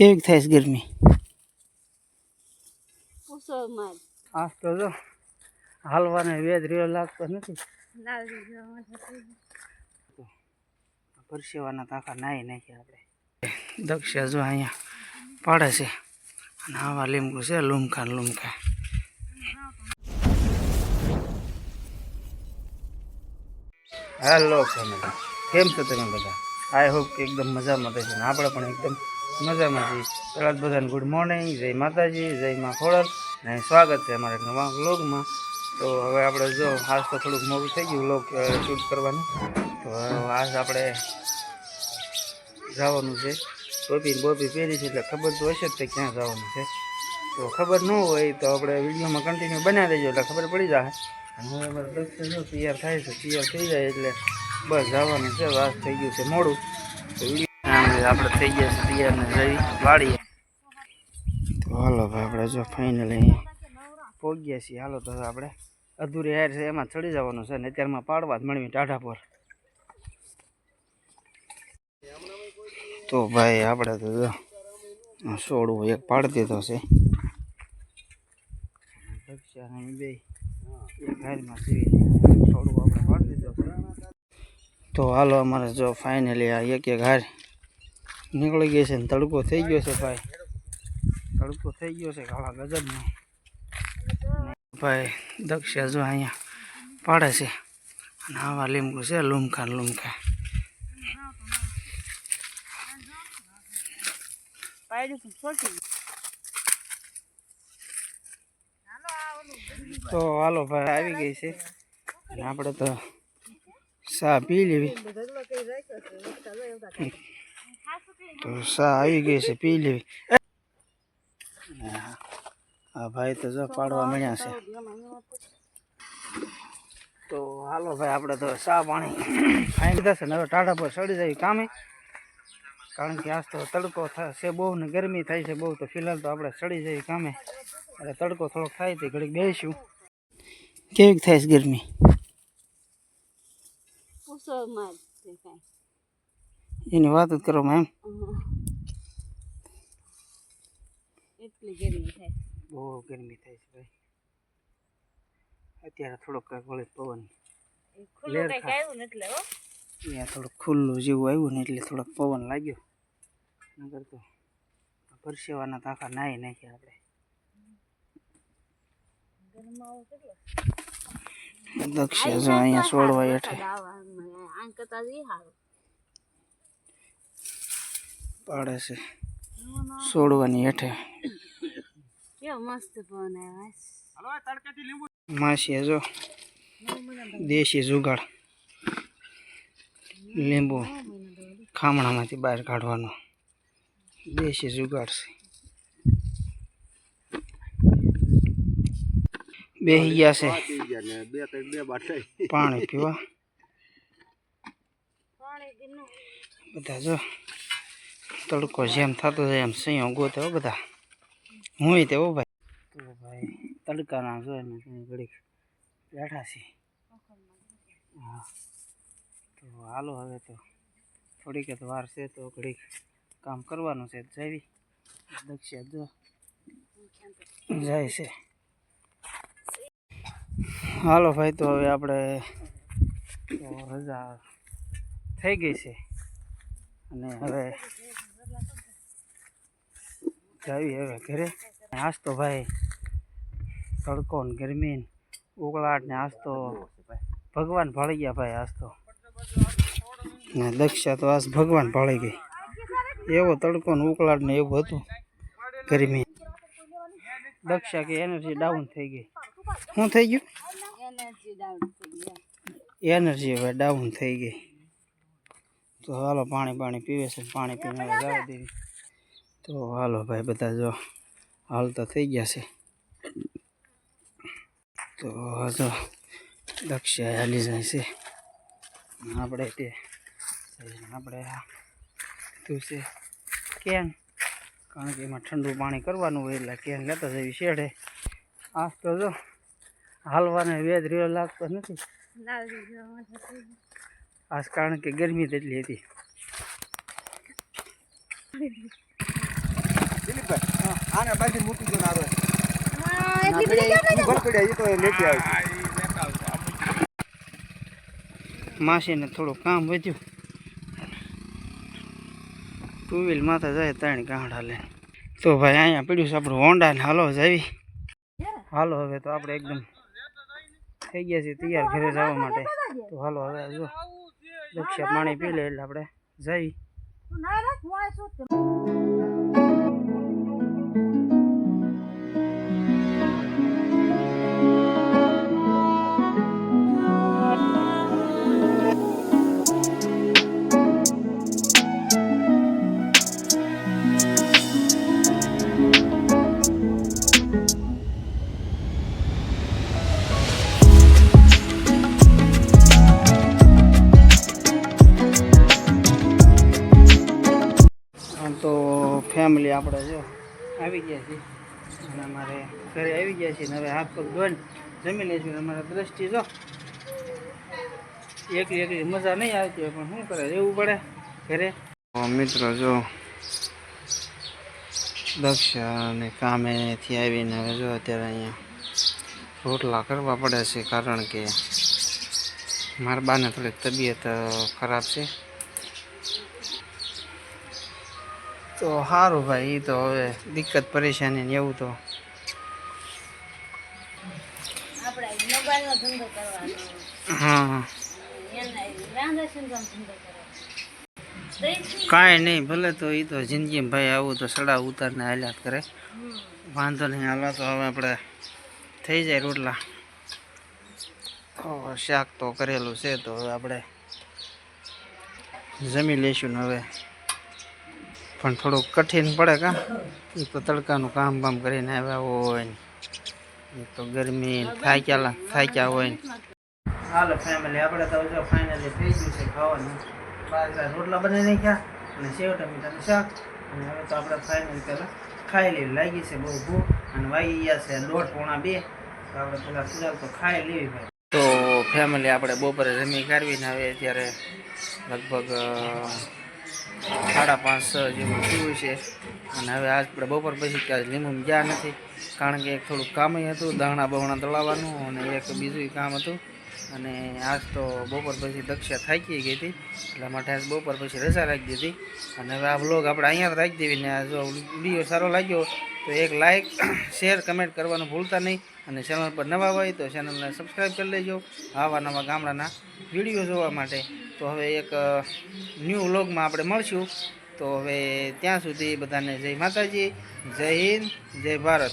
કેવીક થાય છે ગરમી? આજ તો જો હાલવાને વેદ રહ્યો લાગતો નથી. પરસેવાના તાકા નાહી નાખ્યા આપણે. દક્ષ જો અહીંયા પાડે છે. અને આવા લીંબુ છે લૂમખા ને લૂમખા હેલો ફેમિલી કેમ છો તમે બધા? આઈ હોપ કે એકદમ મજામાં થશે ને. આપણે પણ એકદમ મજામાં છીએ પહેલાં જ બધાને ગુડ મોર્નિંગ જય માતાજી, જય મા ખોડલ ને સ્વાગત છે અમારા નવા વ્લોગમાં. તો હવે આપણે જો, આજ તો થોડુંક મોડું થઈ ગયું વ્લોગ શૂટ કરવાનું. તો આજ આપણે જવાનું છે. ટોપી ને બોપી પહેરી છે, એટલે ખબર તો હશે જ તે ક્યાં જવાનું છે. તો ખબર ન હોય તો આપણે વિડીયોમાં કન્ટિન્યુ બનાવી દેજો, એટલે ખબર પડી જાય. અને હવે અમારે દક્ષિણ જો તૈયાર થાય છે, તૈયાર થઈ જાય એટલે બસ જવાનું છે, વાસ થઈ ગયું છે મોડું. તો વીડિયો આપણે થઈ ગયા છે તૈયાર ને જઈ વાળીએ. તો હાલો ભાઈ આપણે જો ફાઇનલી પહોંચ્યા છીએ. હાલો તો આપણે અધૂરી હાર છે, એમાં ચડી જવાનું છે ને અત્યારમાં પાડવા જ મળવી ટાઢા પર. તો ભાઈ આપણે તો આ એક પાડી દીધો છે. તો હાલો અમારે જો ફાઇનલી આ એક એક હાર નીકળી ગઈ છે ને તડકો થઈ ગયો છે ભાઈ. તડકો થઈ ગયો છે કાળા ગજબનો ભાઈ, દક્ષા જો અહીંયા પાડે છે. અને આવા લીંબુ છે લૂમખા લૂમખા તો હાલો ભાઈ, આવી ગઈ છે. અને આપણે તો સા પી લેવી. તો ચા આવી ગઈ છે પી લેવી હા ભાઈ તો જો પાડવા મળ્યા છે તો હાલો ભાઈ આપણે તો ચા પાણી ખાઈ લીધા છે ને હવે ટાઢા પર ચડી જાય કામે. કારણ કે આજ તો તડકો થાય છે બહુ ને ગરમી થાય છે બહુ, તો ફિલહાલ તો આપણે ચડી જઈએ કામે. એટલે તડકો થોડોક થાય તે ઘડીક બેસીશું. કેવીક થાય છે ગરમી? પૂછો માર તે કાંઈ. એની વાત જ કરો એમ. એટલી ગરમી થાય. બહુ ગરમી થાય છે ભાઈ. અત્યારે થોડોક કાંઈક વળે પવન ખુલ્લું લેર આવ્યું ને એટલે અહીંયા થોડુંક ખુલ્લું જેવું આવ્યું ને એટલે થોડોક પવન લાગ્યો. નગર તો પરસેવાના નાહી નાખ્યા આપણે. દક્ષિણ અહીંયા સોડવા હેઠે. આમ કરતા ઈ હારું પાડે છે સોડવાની હેઠે કેવો મસ્ત પવન આવ્યો માસી જો દેશી જુગાડ લીંબુ ખામણામાંથી બહાર કાઢવાનો દેશી જુગાડ છે બેસી ગયા છે પાણી પીવા બધા જો તડકો જેમ થતો જાય એમ સિંહ ગોતે બધા. હું તે હો ભાઈ. તો ભાઈ, તડકાના જો એમ ઘડીક બેઠા છે. હા. તો હાલો હવે તો થોડીક જ વાર છે તો ઘડીક કામ કરવાનું છે. જવી. દક્ષિયા જો. જાય છે. હાલો ભાઈ, તો હવે આપણે રજા થઈ ગઈ છે. અને હવે જાવી હવે ઘરે. આજ તો ભાઈ તડકો ને ગરમી ને ઉકળાટ ને આજ તો ભગવાન ભાળી ગયા ભાઈ આજ તો. ને દક્ષા તો આજ ભગવાન ભાળી ગઈ. એવો તડકો ને ઉકળાટ ને એવું હતું ગરમી. દક્ષા કે એનર્જી ડાઉન થઈ ગઈ. શું થઈ ગયું? એનર્જી હવે ડાઉન થઈ ગઈ. તો હાલો પાણી પાણી પીવે છે પાણી પીને જવા દેવી. તો હાલો ભાઈ, બધા જો હાલ તો થઈ ગયા છે. તો જો દક્ષા હાલી જાય છે. આપણે તે આપણે તું છે કેન, કારણ કે એમાં ઠંડુ પાણી કરવાનું હોય એટલે કેન લેતા જવી શેડે. આ તો જો હાલવાને વેદ રહ્યો લાગતો નથી. આજ કારણ કે ગરમી તેટલી હતી. આને બાજુ મૂકી દો આવે માસીને થોડું કામ વધ્યું. ટુ વ્હીલ માથે જાય ત્રણ ગાંડા લે તો ભાઈ અહીંયા પડ્યું છે આપણું હોન્ડા ને હાલો જાવી હાલો હવે તો આપણે એકદમ થઈ ગયા છીએ તૈયાર ઘરે જવા માટે. તો હાલો હવે જો દક્ષા પાણી પી લે એટલે આપણે જઈ. આપણે જો આવી ગયા છીએ. અને અમારે ઘરે આવી ગયા છીએ હવે હાથ પગ ધોઈને જમી લઈશું અમારા દ્રષ્ટિ જો એકલી એકલી મજા નહીં આવતી હોય, પણ શું કરે, રહેવું પડે ઘરે. મિત્રો જો દક્ષાને કામેથી આવીને હવે જો અત્યારે અહીંયા રોટલા કરવા પડે છે, કારણ કે મારા બાને થોડીક તબિયત ખરાબ છે. તો સારું ભાઈ એ તો હવે દિક્કત, પરેશાની ને એવું તો. કાંઈ નહીં, ભલે તો એ તો જિંદગીમાં ભાઈ આવું તો સડા ઉતારને હાલ્યા કરે. વાંધો નહીં હાલવા તો હવે આપણે થઈ જાય રોટલા. તો શાક તો કરેલું છે, તો હવે આપણે જમી લઈશું ને હવે. પણ થોડુંક કઠિન પડે કા. એ તો તડકાનું કામ બામ કરીને આવ્યા હોય ને. એ તો ગરમી થાક્યા થાક્યા હોય ને. હાલો ફેમિલી આપણે તો જો ફાઇનલી થઈ ગયું છે ખાવાનું. બાજરા રોટલા બનાવી નાખ્યા અને સેવ ટમેટાનું શાક. અને હવે તો આપણે ફાઇનલ પહેલાં ખાઈ લેવી. લાગી છે બહુ ભૂખ અને વાગી ગયા છે દોઢ પોણા બે. તો આપણે પહેલાં ફિલહાલ તો ખાઈ લેવી ભાઈ. તો ફેમિલી આપણે બપોરે જમી કાઢવીને હવે અત્યારે લગભગ સાડા પાંચ જેવું થયું છે. અને હવે આજ આપણે બપોર પછી ક્યાં લીંબુ ગયા નથી. કારણ કે એક થોડુંક કામ હતું, દાણા બહણા દળાવવાનું અને એક બીજું કામ હતું. અને આજ તો બપોર પછી દક્ષા થાકી ગઈ હતી. એટલા માટે આજ બપોર પછી રજા રાખી દીધી. અને હવે આ બ્લોગ આપણે અહીંયા રાખી દેવી. ને જો વીડિયો સારો લાગ્યો તો એક લાઇક શેર કમેન્ટ કરવાનું ભૂલતા નહીં. અને ચેનલ પર નવા હોય તો ચેનલને સબસ્ક્રાઈબ કરી લેજો. આવા નવા ગામડાના વીડિયો જોવા માટે. તો હવે એક ન્યૂ વ્લોગમાં આપણે મળશું. તો હવે ત્યાં સુધી બધાને જય માતાજી, જય હિન્દ, જય ભારત.